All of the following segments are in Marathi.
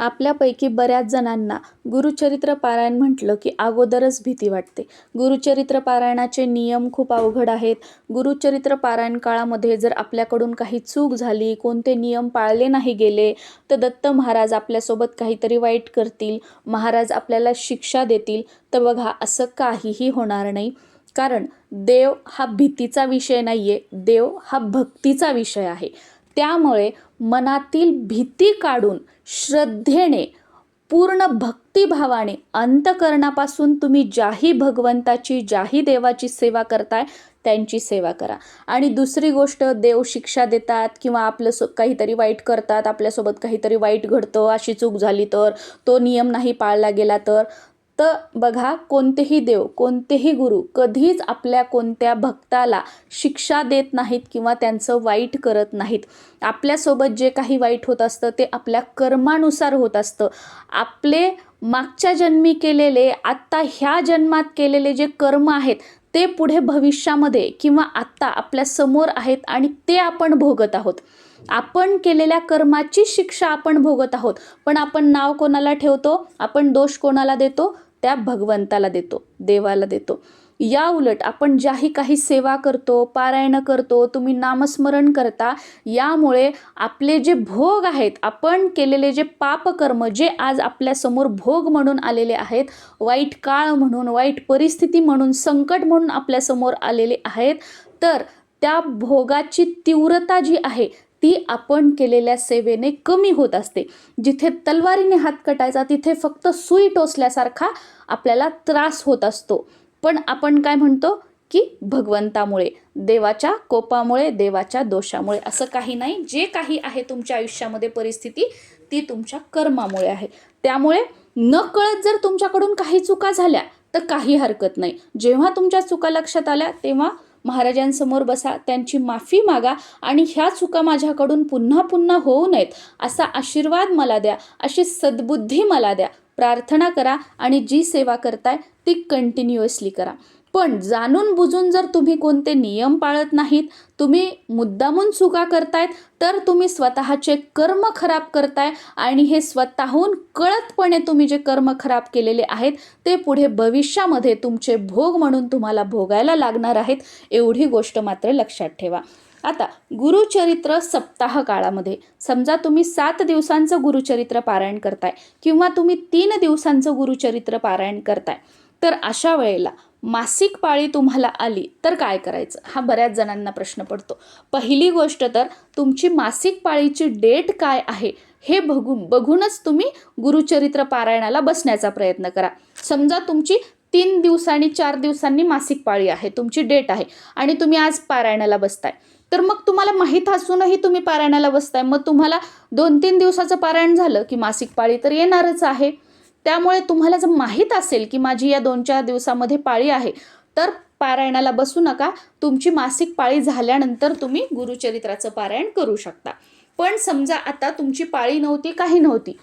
आपल्यापैकी बऱ्याच जणांना गुरुचरित्र पारायण म्हटलं की अगोदरच भीती वाटते. गुरुचरित्र पारायणाचे नियम खूप अवघड आहेत. गुरुचरित्र पारायण काळामध्ये जर आपल्याकडून काही चूक झाली कोणते नियम पाळले नाही गेले तर दत्त महाराज आपल्यासोबत काहीतरी वाईट करतील महाराज आपल्याला शिक्षा देतील तर बघा असं काहीही होणार नाही. कारण देव हा भीतीचा विषय नाही आहे देव हा भक्तीचा विषय आहे. त्यामुळे मनातील भीती काढून श्रद्धेने पूर्ण भक्तिभावाने अंतकरणापासून तुम्ही ज्याही भगवंताची ज्याही देवाची सेवा करताय त्यांची सेवा करा. आणि दुसरी गोष्ट देव शिक्षा देतात किंवा आपलं सो काहीतरी वाईट करतात आपल्यासोबत काहीतरी वाईट घडतं अशी चूक झाली तर तो नियम नाही पाळला गेला तर तर बघा कोणतेही देव कोणतेही गुरु कधीच आपल्या कोणत्या भक्ताला शिक्षा देत नाहीत किंवा त्यांचं वाईट करत नाहीत. आपल्यासोबत जे काही वाईट होत असतं ते आपल्या कर्मानुसार होत असतं. आपले मागच्या जन्मी केलेले आत्ता ह्या जन्मात केलेले जे कर्म आहेत ते पुढे भविष्यामध्ये किंवा आत्ता आपल्यासमोर आहेत आणि ते आपण भोगत आहोत. आपण केलेल्या कर्माची शिक्षा आपण भोगत आहोत. पण आपण नाव कोणाला ठेवतो? आपण दोष कोणाला देतो? त्या भगवंताला देतो देवाला देतो. या उलट आपण ज्याही काही सेवा करतो पारायण करतो तुम्ही नामस्मरण करता यामुळे आपले जे भोग आहेत आपण केलेले जे पापकर्म जे आज आपल्यासमोर भोग म्हणून आलेले आहेत वाईट काळ म्हणून वाईट परिस्थिती म्हणून संकट म्हणून आपल्यासमोर आलेले आहेत तर त्या भोगाची तीव्रता जी आहे ती आपण केलेल्या सेवेने कमी होत असते. जिथे तलवारीने हात कटायचा तिथे फक्त सुई टोचल्यासारखा आपल्याला त्रास होत असतो. पण आपण काय म्हणतो की भगवंतामुळे देवाच्या कोपामुळे देवाच्या दोषामुळे असं काही नाही. जे काही आहे तुमच्या आयुष्यामध्ये परिस्थिती ती तुमच्या कर्मामुळे आहे. त्यामुळे न कळत जर तुमच्याकडून काही चुका झाल्या तर काही हरकत नाही. जेव्हा तुमच्या चुका लक्षात आल्या तेव्हा महाराजांसमोर बसा त्यांची माफी मागा आणि ह्या चुका माझ्याकडून पुन्हा पुन्हा होऊ नयेत असा आशीर्वाद मला द्या अशी सद्बुद्धी मला द्या. प्रार्थना करा आणि जी सेवा करताय ती कंटिन्युअसली करा. पण जाणून बुजून जर तुम्ही कोणते नियम पाळत नाहीत तुम्ही मुद्दामून चुका करतायत तर तुम्ही स्वतःचे कर्म खराब करताय आणि हे स्वतःहून कळतपणे तुम्ही जे कर्म खराब केलेले आहेत ते पुढे भविष्यामध्ये तुमचे भोग म्हणून तुम्हाला भोगायला लागणार आहेत एवढी गोष्ट मात्र लक्षात ठेवा. आता गुरुचरित्र सप्ताह काळामध्ये. समजा तुम्ही सात दिवसांचं गुरुचरित्र पारायण करताय किंवा तुम्ही तीन दिवसांचं गुरुचरित्र पारायण करताय तर अशा वेळेला मासिक पाळी तुम्हाला आली तर काय करायचं? हा बऱ्याच जणांना प्रश्न पडतो. पहिली गोष्ट तर तुमची मासिक पाळीची डेट काय आहे हे बघून बघूनच तुम्ही गुरुचरित्र पारायणाला बसण्याचा प्रयत्न करा. समजा तुमची तीन दिवसांनी चार दिवसांनी मासिक पाळी आहे तुमची डेट आहे आणि तुम्ही आज पारायणाला बसताय. तर मग तुम्हाला माहीत असूनही तुम्ही पारायणाला बसताय. मग तुम्हाला दोन तीन दिवसाचं पारायण झालं की मासिक पाळी तर येणारच आहे. त्यामुळे तुम्हाला जर माहीत असेल की माझी या दोन चार दिवसामध्ये पाळी आहे तर पारायणाला बसू नका. तुमची मासिक पाळी झाल्यानंतर तुम्ही गुरुचरित्राचं पारायण करू शकता. पण समजा आता तुमची पाळी नव्हती काही नव्हती.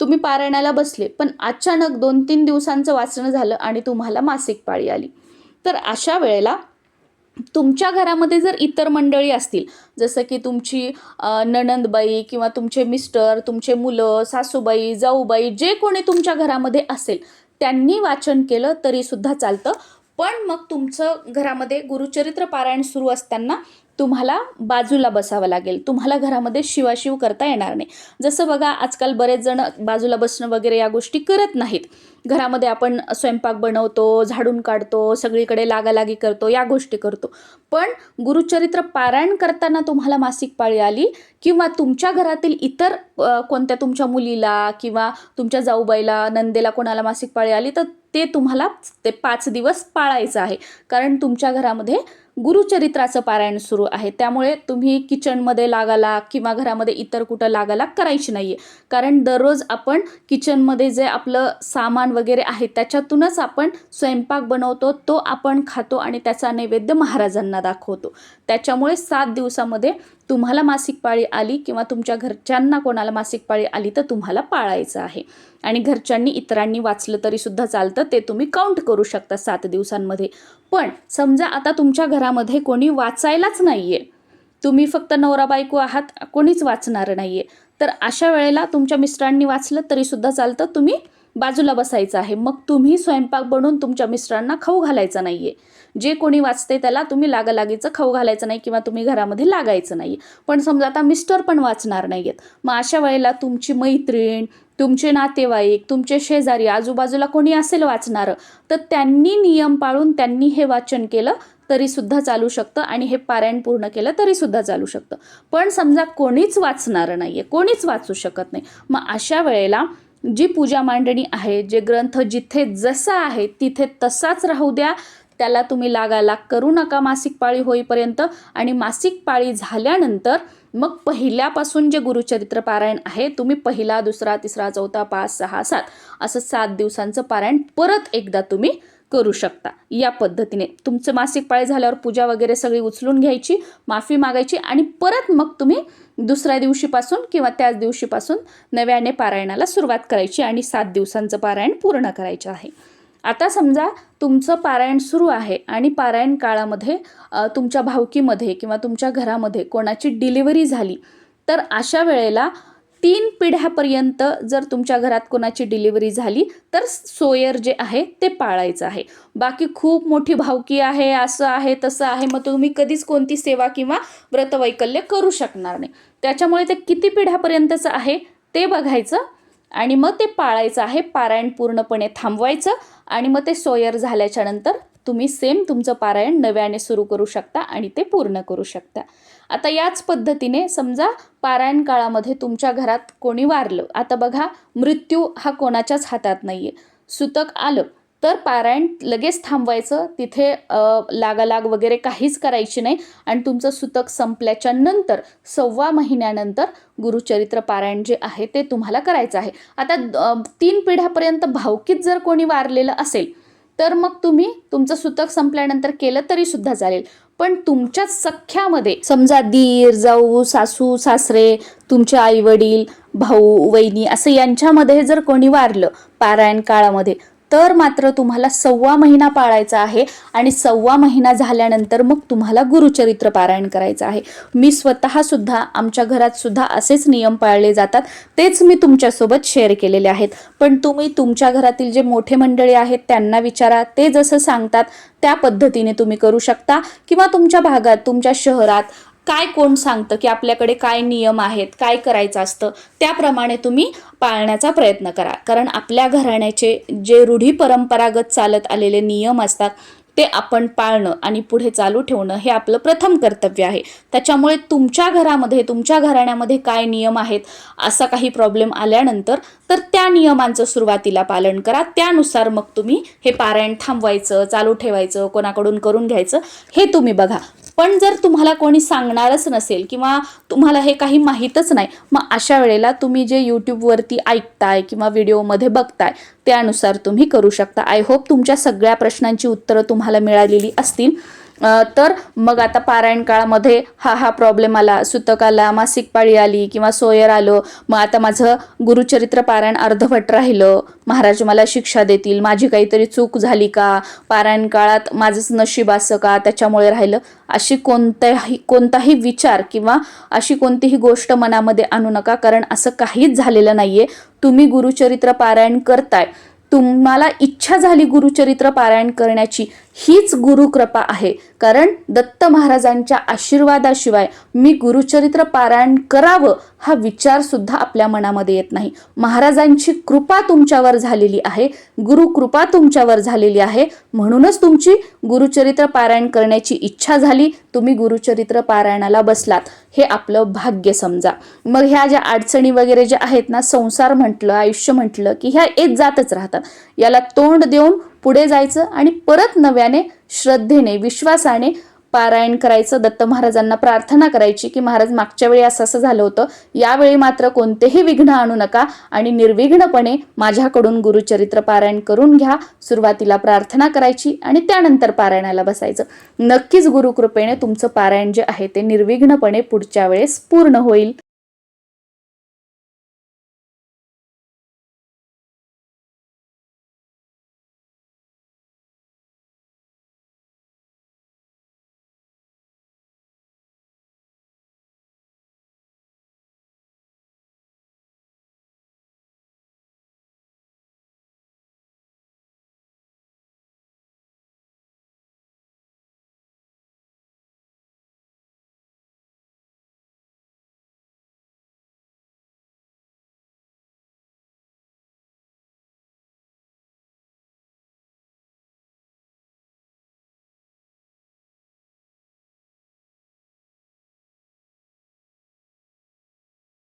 तुम्ही पारायणाला बसले पण अचानक दोन तीन दिवसांचं वाचणं झालं आणि तुम्हाला मासिक पाळी आली. तर अशा वेळेला तुमच्या घरामध्ये जर इतर मंडळी असतील जसं की तुमची ननंदबाई नणंदबाई किंवा तुमचे मिस्टर तुमचे मुलं सासूबाई जाऊबाई जे कोणी तुमच्या घरामध्ये असेल त्यांनी वाचन केलं तरीसुद्धा चालतं. पण मग तुमचं घरामध्ये गुरुचरित्र पारायण सुरू असताना तुम्हाला बाजूला बसावं लागेल. तुम्हाला घरामध्ये शिवाशिव करता येणार नाही. जसं बघा आजकाल बरेच जण बाजूला बसणं वगैरे या गोष्टी करत नाहीत. घरामध्ये आपण स्वयंपाक बनवतो झाडून काढतो सगळीकडे लागालागी करतो या गोष्टी करतो. पण गुरुचरित्र पारायण करताना तुम्हाला मासिक पाळी आली किंवा तुमच्या घरातील इतर कोणत्या तुमच्या मुलीला किंवा तुमच्या जाऊबाईला नंदेला कोणाला मासिक पाळी आली तर ते तुम्हाला ते पाच दिवस पाळायचं आहे. कारण तुमच्या घरामध्ये गुरुचरित्राचं पारायण सुरू आहे. त्यामुळे तुम्ही किचनमध्ये लागाला किंवा घरामध्ये इतर कुठं लागाला करायची नाही आहे कारण दररोज आपण किचनमध्ये जे आपलं सामान वगैरे आहे त्याच्यातूनच आपण स्वयंपाक बनवतो तो आपण खातो आणि त्याचा नैवेद्य महाराजांना दाखवतो. त्याच्यामुळे सात दिवसामध्ये तुम्हाला मासिक पाळी आली किंवा तुमच्या घरच्यांना कोणाला मासिक पाळी आली तर तुम्हाला पाळायचं आहे. आणि घरच्यांनी इतरांनी वाचलं तरीसुद्धा चालतं ते तुम्ही काउंट करू शकता सात दिवसांमध्ये. पण समजा आता तुमच्या घरामध्ये कोणी वाचायलाच नाही आहे तुम्ही फक्त नवरा बायको आहात कोणीच वाचणार नाही आहे तर अशा वेळेला तुमच्या मिस्टरांनी वाचलं तरीसुद्धा चालतं तुम्ही बाजूला बसायचं आहे. मग तुम्ही स्वयंपाक बनवून तुमच्या मिस्टरांना खाऊ घालायचा नाही आहे जे कोणी वाचते त्याला तुम्ही लागालागीचं खाऊ घालायचं नाही किंवा तुम्ही घरामध्ये लागायचं नाही. पण समजा आता मिस्टर पण वाचणार नाही आहेत मग अशा वेळेला तुमची मैत्रीण तुमचे नातेवाईक तुमचे शेजारी आजूबाजूला कोणी असेल वाचणारं तर त्यांनी नियम पाळून त्यांनी हे वाचन केलं तरीसुद्धा चालू शकतं आणि हे पारायण पूर्ण केलं तरीसुद्धा चालू शकतं. पण समजा कोणीच वाचणारं नाही आहे कोणीच वाचू शकत नाही. मग अशा वेळेला जी पूजा मांडणी आहे जे ग्रंथ जिथे जसा आहे तिथे तसाच राहू द्या. त्याला तुम्ही लागालाग करू नका मासिक पाळी होईपर्यंत. आणि मासिक पाळी झाल्यानंतर मग पहिल्यापासून जे गुरुचरित्र पारायण आहे तुम्ही पहिला दुसरा तिसरा चौथा पाच सहा सात असं सात दिवसांचं पारायण परत एकदा तुम्ही करू शकता. या पद्धतीने तुमचं मासिक पाळी झाल्यावर पूजा वगैरे सगळी उचलून घ्यायची माफी मागायची आणि परत मग तुम्ही दुसऱ्या दिवशीपासून किंवा त्याच दिवशीपासून नव्याने पारायणाला सुरुवात करायची आणि सात दिवसांचं पारायण पूर्ण करायचं आहे. आता समजा तुमचं पारायण सुरू आहे आणि पारायण काळामध्ये तुमच्या भावकीमध्ये किंवा तुमच्या घरामध्ये कोणाची डिलिव्हरी झाली तर अशा वेळेला तीन पिढ्यापर्यंत जर तुमच्या घरात कोणाची डिलिव्हरी झाली तर सोयर जे आहे ते पाळायचं आहे. बाकी खूप मोठी भावकी आहे असं आहे तसं आहे मग तुम्ही कधीच कोणती सेवा किंवा व्रतवैकल्य करू शकणार नाही. त्याच्यामुळे ते किती पिढ्यापर्यंतचं आहे ते बघायचं आणि मग ते पाळायचं आहे पारायण पूर्णपणे थांबवायचं आणि मग ते सोयर झाल्याच्यानंतर तुम्ही सेम तुमचं पारायण नव्याने सुरू करू शकता आणि ते पूर्ण करू शकता. आता याच पद्धतीने समजा पारायण काळामध्ये तुमच्या घरात कोणी वारलं आता बघा मृत्यू हा कोणाच्याच हातात नाही आहे सुतक आलं तर पारायण लगेच थांबवायचं तिथे लागालाग वगैरे काहीच करायची नाही आणि तुमचं सुतक संपल्याच्या नंतर सव्वा महिन्यानंतर गुरुचरित्र पारायण जे आहे ते तुम्हाला करायचं आहे. आता तीन पिढ्यापर्यंत भावकीत जर कोणी वारलेलं असेल तर मग तुम्ही तुमचं सुतक संपल्यानंतर केलं तरी सुद्धा चालेल. पण तुमच्या सख्यामध्ये समजा दीर जाऊ सासू सासरे तुमचे आई वडील भाऊ वहिनी असं यांच्यामध्ये जर कोणी वारलं पारायण काळामध्ये तर मात्र तुम्हाला सव्वा महिना पाळायचा आहे आणि सव्वा महिना झाल्यानंतर मग तुम्हाला गुरुचरित्र पारायण करायचं आहे. मी स्वतः सुद्धा आमच्या घरात सुद्धा असेच नियम पाळले जातात. तेच मी तुमच्यासोबत शेअर केलेले आहेत. पण तुम्ही तुमच्या घरातील जे मोठे मंडळी आहेत त्यांना विचारा. ते जसं सांगतात त्या पद्धतीने तुम्ही करू शकता. किंवा तुमच्या भागात तुमच्या शहरात काय कोण सांगतं की आपल्याकडे काय नियम आहेत काय करायचं असतं त्याप्रमाणे तुम्ही पाळण्याचा प्रयत्न करा. कारण आपल्या घराण्याचे जे रूढी परंपरागत चालत आलेले नियम असतात ते आपण पाळणं आणि पुढे चालू ठेवणं हे आपलं प्रथम कर्तव्य आहे. त्याच्यामुळे तुमच्या घरामध्ये तुमच्या घराण्यामध्ये काय नियम आहेत असा काही प्रॉब्लेम आल्यानंतर तर त्या नियमांचं सुरुवातीला पालन करा. त्यानुसार मग तुम्ही हे पारायण थांबवायचं चालू ठेवायचं कोणाकडून करून घ्यायचं हे तुम्ही बघा. पण जर तुम्हाला कोणी सांगणारच नसेल किंवा तुम्हाला हे काही माहीतच नाही मग अशा वेळेला तुम्ही जे यूट्यूबवरती ऐकताय किंवा व्हिडिओमध्ये बघताय त्यानुसार तुम्ही करू शकता. आय होप तुमच्या सगळ्या प्रश्नांची उत्तरं तुम्हाला मिळालेली असतील. तर मग आता पारायण काळामध्ये हा हा प्रॉब्लेम आला. सुतक आला मासिक पाळी आली किंवा सोयर आलं. मग आता माझं गुरुचरित्र पारायण अर्धवट राहिलं. महाराज मला शिक्षा देतील. माझी काहीतरी चूक झाली का? पारायण काळात माझंच नशीब असं का? त्याच्यामुळे राहिलं. अशी कोणत्याही कोणताही विचार किंवा अशी कोणतीही गोष्ट मनामध्ये आणू नका. कारण असं काहीच झालेलं नाहीये. तुम्ही गुरुचरित्र पारायण करताय. तुम्हाला इच्छा झाली गुरुचरित्र पारायण करण्याची हीच गुरुकृपा आहे. कारण दत्त महाराजांच्या आशीर्वादाशिवाय मी गुरुचरित्र पारायण करावं हा विचार सुद्धा आपल्या मनामध्ये येत नाही. महाराजांची कृपा तुमच्यावर झालेली आहे गुरुकृपा तुमच्यावर झालेली आहे म्हणूनच तुमची गुरुचरित्र पारायण करण्याची इच्छा झाली तुम्ही गुरुचरित्र पारायणाला बसलात. हे आपलं भाग्य समजा. मग ह्या ज्या अडचणी वगैरे ज्या आहेत ना संसार म्हटलं आयुष्य म्हटलं की ह्या येत जातच राहतात. याला तोंड देऊन पुढे जायचं आणि परत नव्याने श्रद्धेने विश्वासाने पारायण करायचं दत्त महाराजांना प्रार्थना करायची की महाराज मागच्या वेळी असं असं झालं होतं. यावेळी मात्र कोणतेही विघ्न आणू नका आणि निर्विघ्नपणे माझ्याकडून गुरुचरित्र पारायण करून घ्या. सुरुवातीला प्रार्थना करायची आणि त्यानंतर पारायणाला बसायचं. नक्कीच गुरुकृपेने तुमचं पारायण जे आहे ते निर्विघ्नपणे पुढच्या वेळेस पूर्ण होईल.